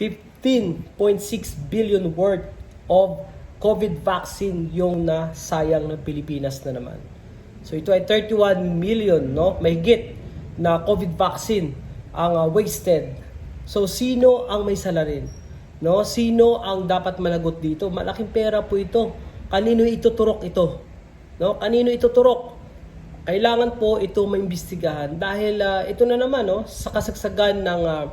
15.6 billion worth of COVID vaccine yung nasayang ng Pilipinas na naman. So ito ay 31 million, no? Mahigit na COVID vaccine ang uh, wasted. So sino ang may salarin? No? Sino ang dapat managot dito? Malaking pera po ito. Kanino ituturok ito? No? Kanino ituturok? Kailangan po ito maimbestigahan dahil ah, ito na naman no, sa kasagsagan ng ah,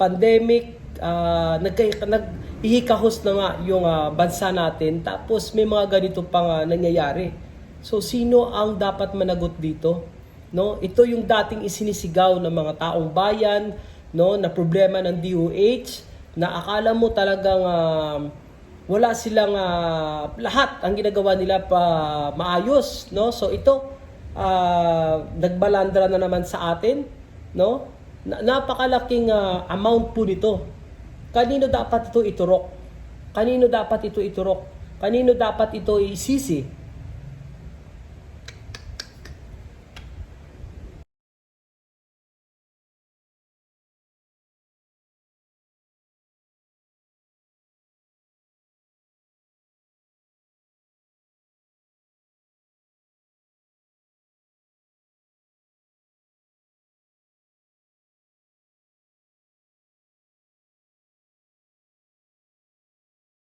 pandemic, uh, naghihikahos na nga yung ah, bansa natin tapos may mga ganito pang ah, nangyayari. So sino ang dapat managot dito? No, ito yung dating isinisigaw ng mga taong bayan, no, na problema ng DOH na akala mo talagang ah, wala silang ah, lahat ang ginagawa nila pa maayos, no? So ito ah, nagbalandra na naman sa atin, no? Na- napakalaking ah, amount po nito. Kanino dapat ito iturok? Kanino dapat ito iturok? Kanino dapat ito isisi?